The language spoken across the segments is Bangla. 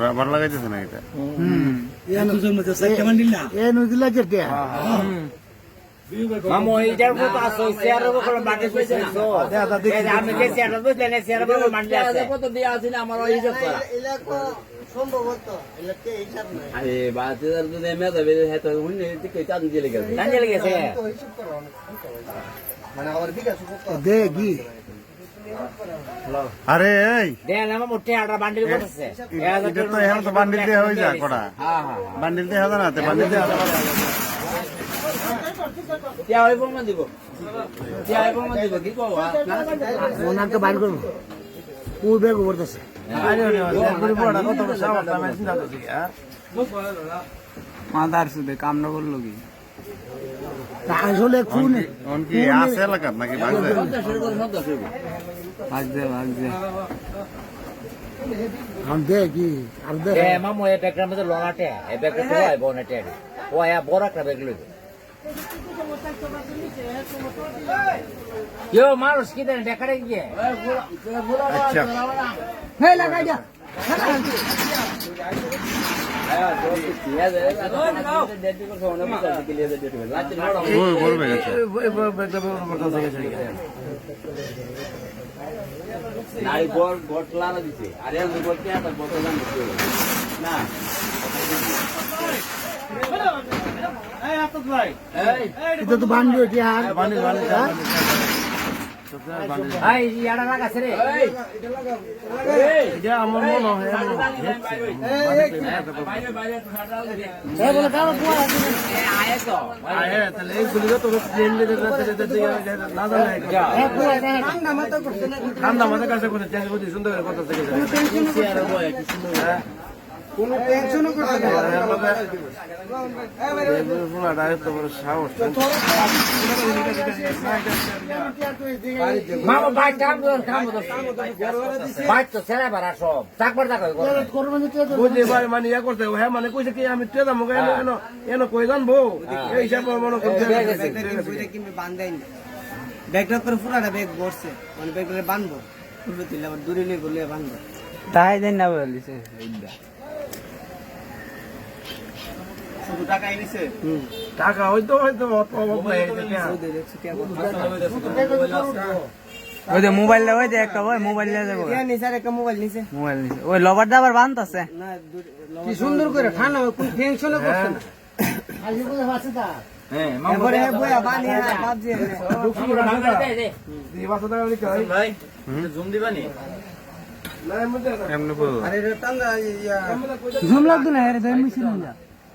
রাবার লাগাইতেছে না এটা? দুজন মধ্যে চারটে বান্ডিল না? এ নদী লাগে কে মামা এইটার মতো আছে চেয়ারের উপর বাকি কইছে আমি যে চেয়ার বুঝলেন না চেয়ারের উপর মানলে আছে? কত দিয়ে আছে না আমার ওই হিসাব করা। আরে বাতে যদি এমে যাবে হয়তো হুনে দিকে চাঁদ দিয়ে গেছে জানিয়ে গেছে দে কি আরে এই। দেন আমার মোটে আটা বান্ডিল করতেছে। এটা তো এখন তো বান্ডিল দিয়ে হয়ে যায় কটা হ্যাঁ হ্যাঁ বান্ডিল দিয়ে হবে না তো বান্ডিল দিয়ে হবে তিয়া ওই প্রমাণ দিব। তিয়া ওই প্রমাণ দিব কি কও? না? ওনাকে বাইর করব। ওই ব্যাগ করতেছে মাদার সুদে কামনা করল কি আসলে খুন কি আছে এলাকার নাকি ভাগছে ভাগছে দে কি? আর দে। মামু মধ্যে তো ও আয়া বড় একটা ব্যাগ লইবে ইয়ো মানুষ কি দেন দেখারে গিয়ে আচ্ছা হে লাগাই যা ওই বলবে গেছে না এটা তো বান্ধব কি আর রে। আমার মনে হয় ঠান্ডা মাথায় কাছে করে সুন্দর কথা থেকে কোনো টেনশনও করতে কর কর মানে ইয়া হ্যাঁ মানে আমি এনো কই জানব? এই হিসাবে মনে করতে ব্যাগটার পরে পুরাটা ব্যাগ বসছে মানে ব্যাগটা বানবো খুলবে তুলে আবার দূরে নিয়ে বললে বানবো। তাই দেন না বলিছে। শুধু টাকা এনেছে টাকা হয়তো হয়তো ওই যে মোবাইল ওই যে একটা ওই মোবাইল নিয়ে যাব। নিছে একটা মোবাইল নিছে। মোবাইল নিছে। ওই লবার দাবার বান্ধ আছে। কি সুন্দর করে ঠান্ডা কোন টেনশনও করছে না। আজকে কোথায় আছে তা? এবারে বইয়া বানিয়ে ভাবছি ভাই জুম দিবানি এমনি বল আরে টাঙ্গা ইয়া ঝুম লাগতো না আরে দেন মিছিল না।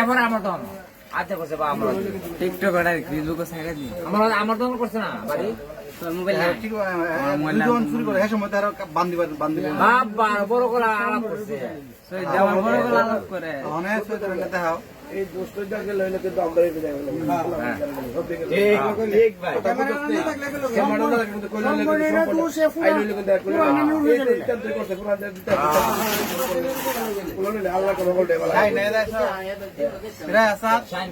এখন আমার দন আতে করছে বা আমার টিকটক আর ফেসবুকে ছাড়া দি আমার আমার দন করছে না বাড়ি। মোবাইল ঠিক দুজন চুরি করে হ্যাঁ সময় তার বান্দিবা বাবা বড় করে আলাপ করছে। বড় করে আলাপ করে। অনেক সুতরাং দেখাও এই দুষ্টটা গেলে হইলে কিন্তু আমরা এই বিদায় ঠিক ভাই ক্যামেরা না কিন্তু কইলে কিন্তু আই হইলে কিন্তু এক করে এই যে ইচ্ছা তুই করতে পুরা দিতে কোন আল্লাহ কোন বলতে বলা নাই নাই ফিরা সাত শাইন